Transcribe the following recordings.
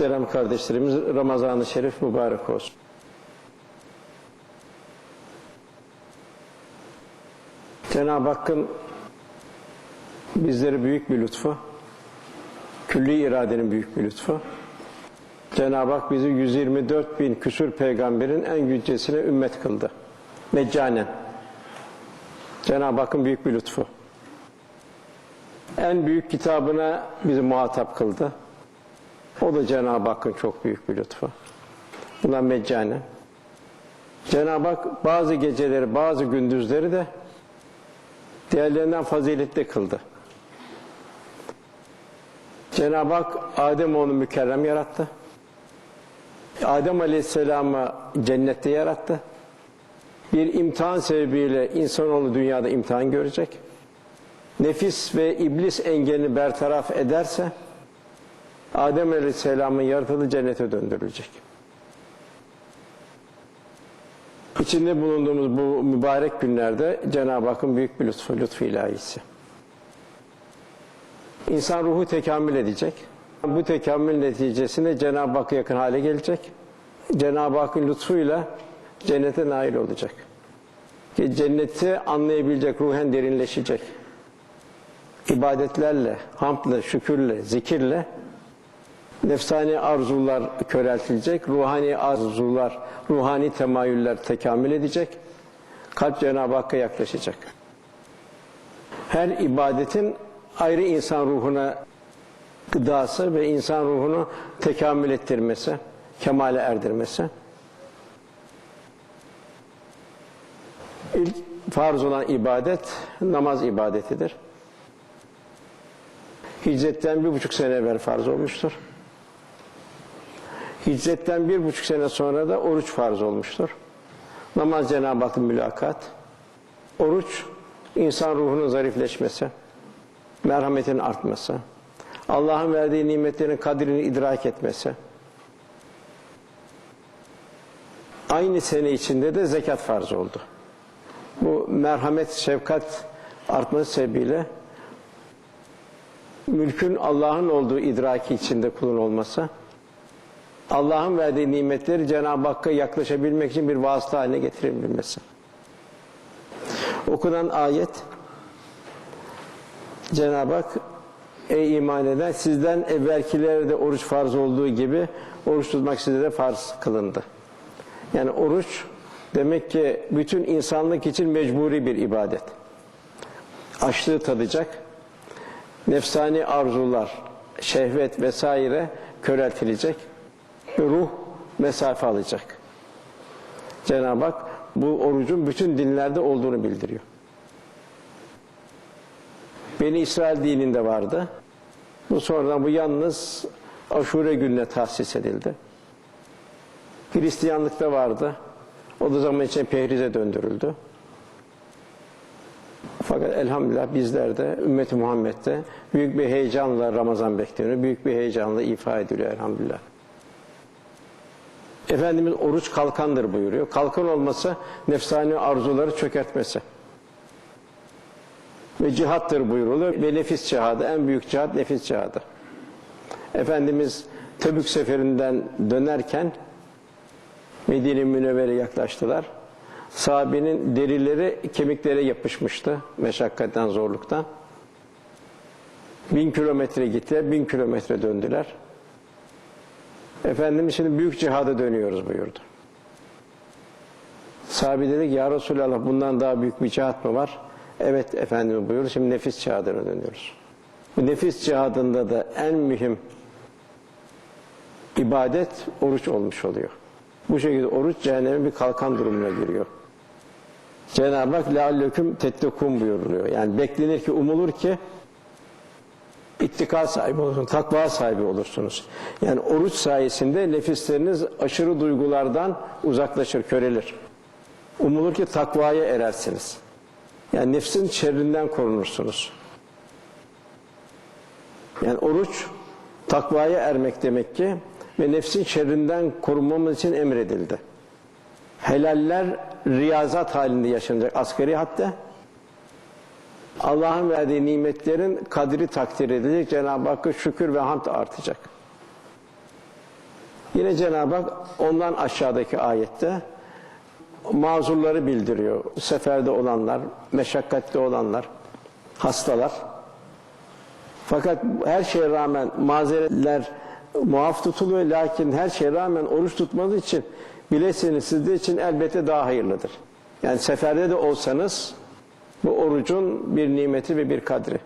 Muhterem kardeşlerimiz Ramazan-ı Şerif mübarek olsun. Cenab-ı Hakk'ın bizlere büyük bir lütfu, külli iradenin büyük bir lütfu. Cenab-ı Hak bizi 124 bin küsur peygamberin en yücesine ümmet kıldı. Meccanen. Cenab-ı Hakk'ın büyük bir lütfu. En büyük kitabına bizi muhatap kıldı. O da Cenab-ı Hakk'ın çok büyük bir lütfu. Bunlar meccanen. Cenab-ı Hak bazı geceleri, bazı gündüzleri de diğerlerinden faziletli kıldı. Cenab-ı Hak Adem onu mükerrem yarattı. Adem Aleyhisselam'ı cennette yarattı. Bir imtihan sebebiyle insanoğlu dünyada imtihan görecek. Nefis ve iblis engelini bertaraf ederse Adem Aleyhisselam'ın yaratıldığı cennete döndürülecek. İçinde bulunduğumuz bu mübarek günlerde Cenab-ı Hakk'ın büyük bir lütfu, lütfu ilahisi. İnsan ruhu tekamül edecek. Bu tekamül neticesinde Cenab-ı Hakk'a yakın hale gelecek. Cenab-ı Hakk'ın lütfuyla cennete nail olacak. Cenneti anlayabilecek, ruhen derinleşecek. İbadetlerle, hamdle, şükürle, zikirle nefsani arzular köreltilecek, ruhani arzular, ruhani temayüller tekamül edecek. Kalp Cenab-ı Hakk'a yaklaşacak. Her ibadetin ayrı insan ruhuna gıdası ve insan ruhunu tekamül ettirmesi, kemale erdirmesi. İlk farz olan ibadet namaz ibadetidir. Hicretten bir buçuk sene evvel farz olmuştur. Hicretten bir buçuk sene sonra da oruç farz olmuştur. Namaz Cenab-ı Hakk'ın mülakat. Oruç, insan ruhunun zarifleşmesi, merhametin artması, Allah'ın verdiği nimetlerin kadrini idrak etmesi. Aynı sene içinde de zekat farz oldu. Bu merhamet, şefkat artması sebebiyle mülkün Allah'ın olduğu idraki içinde kulun olması, Allah'ın verdiği nimetleri Cenab-ı Hakk'a yaklaşabilmek için bir vasıta haline getirebilmesi. Okunan ayet Cenab-ı Hak ey iman eden sizden evvelkilere de oruç farz olduğu gibi oruç tutmak size de farz kılındı. Yani oruç demek ki bütün insanlık için mecburi bir ibadet. Açlığı tadacak, nefsani arzular, şehvet vesaire köreltilecek, ruh mesafe alacak. Cenab-ı Hak bu orucun bütün dinlerde olduğunu bildiriyor. Beni İsrail dininde vardı. Bu sonradan bu yalnız aşure gününe tahsis edildi. Hristiyanlıkta vardı. O da zaman için pehrize döndürüldü. Fakat elhamdülillah bizler de ümmeti Muhammed'de büyük bir heyecanla Ramazan bekleniyor. Büyük bir heyecanla ifa ediliyor elhamdülillah. Efendimiz oruç kalkandır buyuruyor. Kalkan olması nefsani arzuları çökertmesi. Ve cihattır buyuruluyor. Ve nefis cihadı. En büyük cihat nefis cihadı. Efendimiz Tebük seferinden dönerken Medine Münevvere yaklaştılar. Sahabenin derileri kemiklere yapışmıştı meşakkatten, zorluktan. Bin kilometre gittiler, bin kilometre döndüler. Efendimiz şimdi büyük cihada dönüyoruz buyurdu. Sahabe dedi ki ya Resulallah bundan daha büyük bir cihat mı var? Evet Efendimiz buyurdu. Şimdi nefis cihadına dönüyoruz. Bu nefis cihadında da en mühim ibadet oruç olmuş oluyor. Bu şekilde oruç cehenneme bir kalkan durumuna giriyor. Cenab-ı Hak lealleküm tettekûn buyuruluyor. Yani beklenir ki, umulur ki ittika sahibi olursunuz, takva sahibi olursunuz. Yani oruç sayesinde nefisleriniz aşırı duygulardan uzaklaşır, körelir. Umulur ki takvaya erersiniz. Yani nefsin şerrinden korunursunuz. Yani oruç takvaya ermek demek ki ve nefsin şerrinden korunmamız için emredildi. Helaller riyazat halinde yaşanacak askeri hatta. Allah'ın verdiği nimetlerin kadri takdir edilecek. Cenab-ı Hakk'a şükür ve hamd artacak. Yine Cenab-ı Hak ondan aşağıdaki ayette mazurları bildiriyor. Seferde olanlar, meşakkatli olanlar, hastalar. Fakat her şeye rağmen mazeretler muaf tutuluyor. Lakin her şeye rağmen oruç tutmanız için bilesiniz sizde için elbette daha hayırlıdır. Yani seferde de olsanız bu orucun bir nimeti ve bir kadri.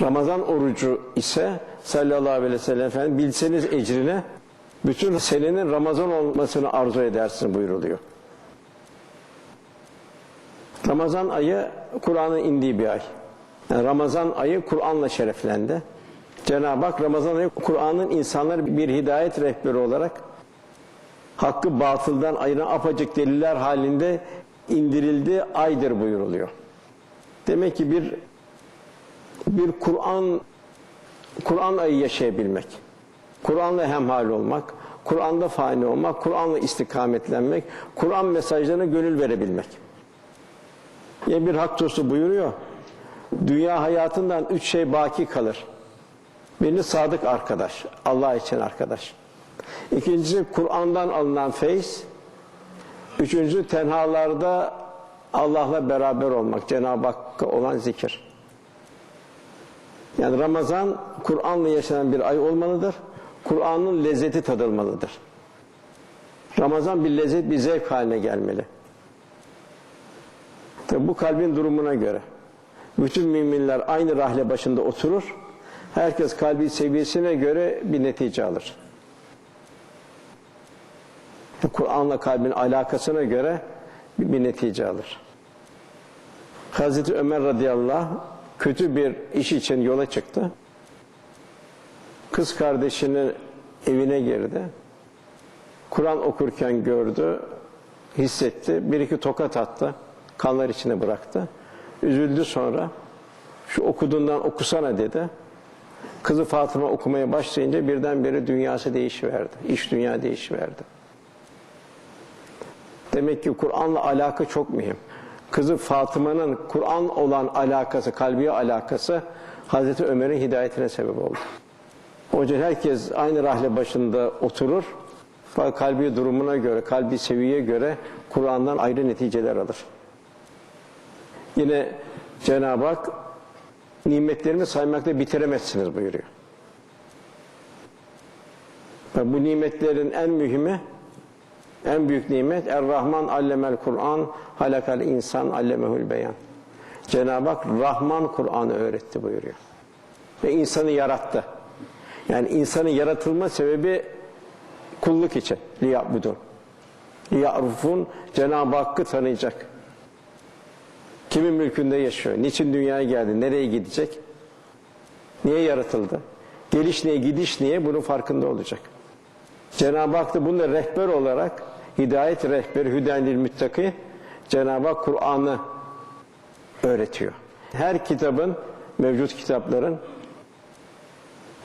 Ramazan orucu ise sallallahu aleyhi ve sellem Efendimiz bilseniz ecrine bütün senenin Ramazan olmasını arzu edersin buyuruluyor. Ramazan ayı Kur'an'ın indiği bir ay. Yani Ramazan ayı Kur'an'la şereflendi. Cenab-ı Hak Ramazan ayı Kur'an'ın insanları bir hidayet rehberi olarak hakkı batıldan ayıran apacık deliller halinde indirildiği aydır buyuruluyor. Demek ki bir bir Kur'an Kur'an ayı yaşayabilmek, Kur'an'la hemhal olmak, Kur'an'da fani olmak, Kur'an'la istikametlenmek, Kur'an mesajlarına gönül verebilmek. Yine bir hak dostu buyuruyor. Dünya hayatından üç şey baki kalır. Birinci sadık arkadaş, Allah için arkadaş. İkincisi Kur'an'dan alınan feyiz. Üçüncü tenhalarda Allah'la beraber olmak, Cenab-ı Hakk'a olan zikir. Yani Ramazan Kur'an'la yaşanan bir ay olmalıdır. Kur'an'ın lezzeti tadılmalıdır. Ramazan bir lezzet, bir zevk haline gelmeli. Tabi bu kalbin durumuna göre. Bütün müminler aynı rahle başında oturur. Herkes kalbi seviyesine göre bir netice alır. Kur'an'la kalbin alakasına göre bir, netice alır. Hazreti Ömer radıyallahu anh kötü bir iş için yola çıktı. Kız kardeşinin evine girdi. Kur'an okurken gördü, hissetti. Bir iki tokat attı. Kanlar içine bıraktı. Üzüldü sonra. Şu okuduğundan okusana dedi. Kızı Fatıma okumaya başlayınca birdenbire dünyası değişiverdi. İş dünya değişiverdi. Demek ki Kur'an'la alaka çok mühim. Kızı Fatıma'nın Kur'an olan alakası, kalbiye alakası Hazreti Ömer'in hidayetine sebep oldu. Yüzden herkes aynı rahle başında oturur. Fakat kalbi durumuna göre, kalbi seviyeye göre Kur'an'dan ayrı neticeler alır. Yine Cenab-ı Hak nimetlerimi saymakla bitiremezsiniz buyuruyor. Bu nimetlerin en mühimi en büyük nimet Er-Rahman allemel Kur'an halakal insan allemehül beyan. Cenab-ı Hak Rahman Kur'an'ı öğretti buyuruyor. Ve insanı yarattı. Yani insanın yaratılma sebebi kulluk için. Liya'budun. Liya'rufun Cenab-ı Hakk'ı tanıyacak. Kimin mülkünde yaşıyor? Niçin dünyaya geldi? Nereye gidecek? Niye yaratıldı? Geliş niye, gidiş niye? Bunun farkında olacak. Cenab-ı Hak da bununla rehber olarak hidayet rehberi hüdenlil müttaki Cenab-ı Hak Kur'an'ı öğretiyor. Her kitabın, mevcut kitapların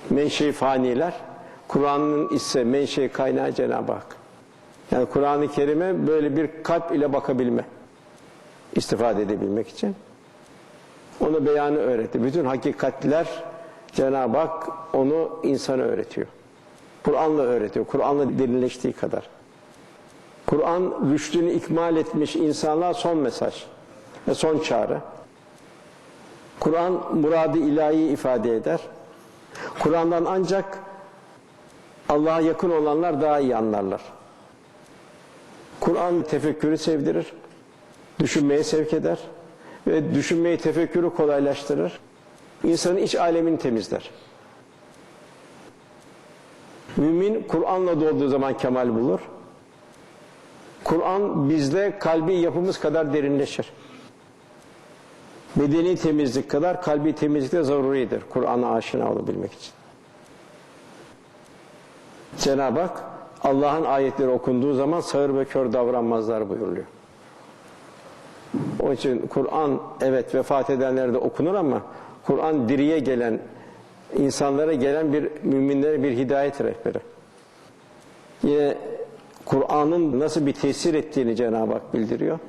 menşei faniler, Kur'an'ın ise menşei kaynağı Cenab-ı Hak. Yani Kur'an-ı Kerim'e böyle bir kalp ile bakabilme, istifade edebilmek için. Onu beyanı öğretti. Bütün hakikatler Cenab-ı Hak onu insana öğretiyor. Kur'an'la öğretiyor. Kur'an'la derinleştiği kadar. Kur'an rüştünü ikmal etmiş insanlığa son mesaj ve son çağrı. Kur'an muradı ilahi ifade eder. Kur'an'dan ancak Allah'a yakın olanlar daha iyi anlarlar. Kur'an tefekkürü sevdirir, düşünmeye sevk eder ve düşünmeyi tefekkürü kolaylaştırır. İnsanın iç alemini temizler. Mümin Kur'an'la dolduğu zaman kemal bulur. Kur'an bizde kalbi yapımız kadar derinleşir. Bedeni temizlik kadar kalbi temizlik de zaruridir. Kur'an'a aşina olabilmek için. Cenab-ı Hak Allah'ın ayetleri okunduğu zaman sağır ve kör davranmazlar buyuruluyor. Onun için Kur'an evet vefat edenlerde okunur ama Kur'an diriye gelen insanlara gelen bir müminlere bir hidayet rehberi. Yine Kur'an'ın nasıl bir tesir ettiğini Cenab-ı Hak bildiriyor.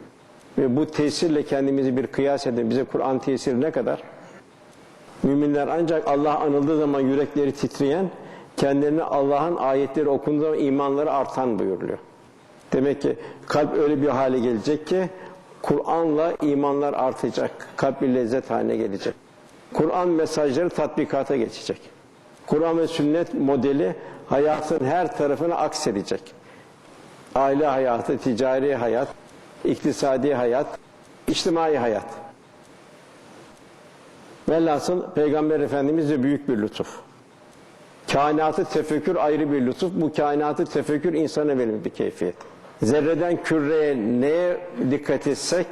Ve bu tesirle kendimizi bir kıyas edin. Bize Kur'an tesiri ne kadar? Müminler ancak Allah anıldığı zaman yürekleri titreyen kendilerine Allah'ın ayetleri okunduğu zaman imanları artan buyuruluyor. Demek ki kalp öyle bir hale gelecek ki Kur'an'la imanlar artacak. Kalp bir lezzet haline gelecek. Kur'an mesajları tatbikata geçecek. Kur'an ve sünnet modeli hayatın her tarafına aksedecek. Aile hayatı, ticari hayat, iktisadi hayat, içtimai hayat. Velhasıl Peygamber Efendimiz de büyük bir lütuf. Kainatı tefekkür ayrı bir lütuf. Bu kainatı tefekkür insana verilmiş bir keyfiyet. Zerreden küreye neye dikkat etsek,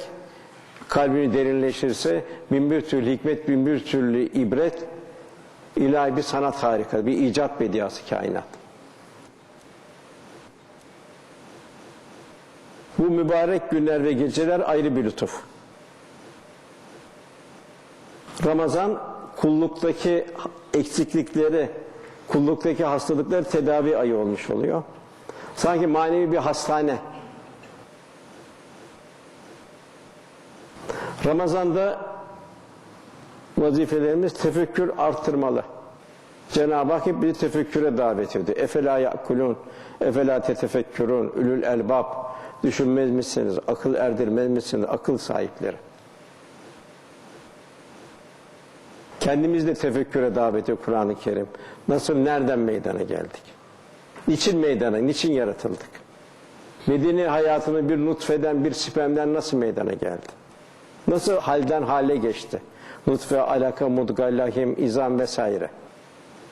kalbini derinleşirse bin bir türlü hikmet, bin bir türlü ibret, ilahi bir sanat harika, bir icat bediası kainat. Bu mübarek günler ve geceler ayrı bir lütuf. Ramazan kulluktaki eksiklikleri, kulluktaki hastalıkları tedavi ayı olmuş oluyor. Sanki manevi bir hastane. Ramazan'da vazifelerimiz tefekkür arttırmalı. Cenab-ı Hak hep bizi tefekküre davet ediyor. Efela yakulun, efela tetefekkürün, ülül elbab. Düşünmez misiniz, akıl erdirmez misiniz, akıl sahipleri. Kendimiz de tefekküre davet ediyor Kur'an-ı Kerim. Nasıl, nereden meydana geldik? Niçin meydana, niçin yaratıldık? Medeni hayatını bir nutfeden, bir spermden nasıl meydana geldi? Nasıl halden hale geçti? Nutfe, alaka, mudga, lahim, izam vesaire.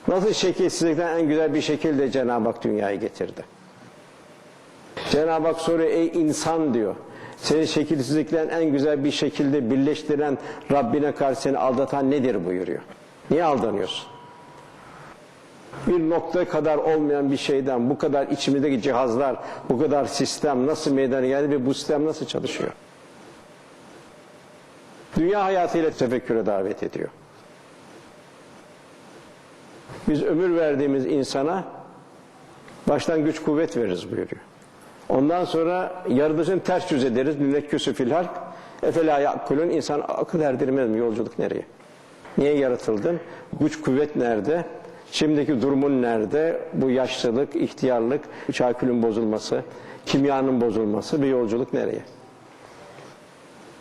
Nasıl şekilsizlikten en güzel bir şekilde Cenab-ı Hak dünyayı getirdi? Cenab-ı Hak soruyor ey insan diyor. Seni şekilsizlikten en güzel bir şekilde birleştiren Rabbine karşı seni aldatan nedir buyuruyor. Niye aldanıyorsun? Bir nokta kadar olmayan bir şeyden bu kadar içimizdeki cihazlar, bu kadar sistem nasıl meydana geldi ve bu sistem nasıl çalışıyor? Dünya hayatıyla tefekküre davet ediyor. Biz ömür verdiğimiz insana baştan güç kuvvet veririz buyuruyor. Ondan sonra yaratılışını ters yüz ederiz. Münekküsü fil halk. Efela yakulun insan akıl erdirmez mi? Yolculuk nereye? Niye yaratıldın? Güç kuvvet nerede? Şimdiki durumun nerede? Bu yaşlılık, ihtiyarlık, çakülün bozulması, kimyanın bozulması bir yolculuk nereye?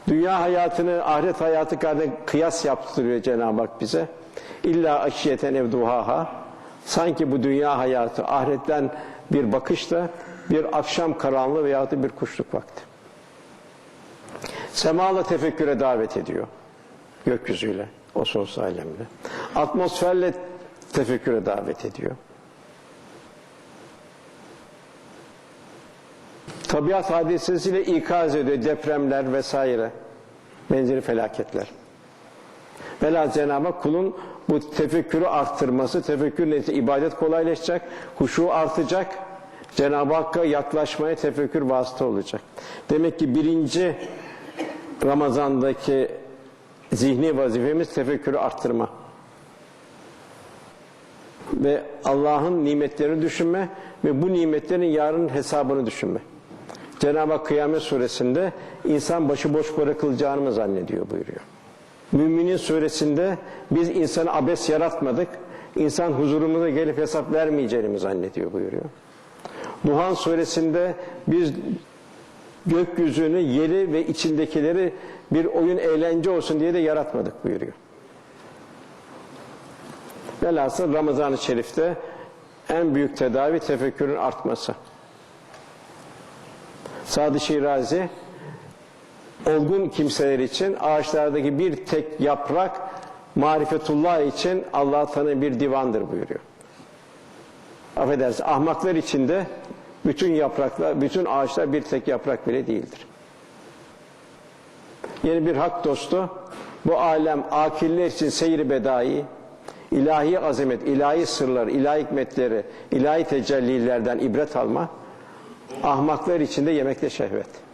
Dünya hayatını ahiret hayatı kadar kıyas yaptırıyor Cenab-ı Hak bize. İlla aşiyeten evduhaha. Sanki bu dünya hayatı ahiretten bir bakışla bir akşam karanlığı veya bir kuşluk vakti. Semala tefekküre davet ediyor. Gökyüzüyle, o sos alemle. Atmosferle tefekküre davet ediyor. Tabiat hadisesiyle ikaz ediyor. Depremler vesaire. Benzeri felaketler. Velhâsıl Cenab-ı kulun bu tefekkürü arttırması, tefekkür neticede ibadet kolaylaşacak, huşu artacak, Cenab-ı Hakk'a yaklaşmaya tefekkür vasıta olacak. Demek ki birinci Ramazan'daki zihni vazifemiz tefekkürü arttırma. Ve Allah'ın nimetlerini düşünme ve bu nimetlerin yarın hesabını düşünme. Cenab-ı Hak Kıyamet Suresinde insan başıboş bırakılacağını mı zannediyor buyuruyor. Müminin suresinde biz insanı abes yaratmadık, insan huzurumuza gelip hesap vermeyeceğini mi zannediyor buyuruyor. Duhan suresinde biz gökyüzünü, yeri ve içindekileri bir oyun eğlence olsun diye de yaratmadık buyuruyor. Velhasıl Ramazan-ı Şerif'te en büyük tedavi tefekkürün artması. Sadı Şirazi olgun kimseler için ağaçlardaki bir tek yaprak marifetullah için Allah tanı bir divandır buyuruyor. Affedersin ahmaklar için de bütün yapraklar, bütün ağaçlar bir tek yaprak bile değildir. Yeni bir hak dostu bu alem akiller için seyri bedai, ilahi azamet, ilahi sırlar, ilahi hikmetleri, ilahi tecellilerden ibret alma, ahmaklar için de yemekte şehvet.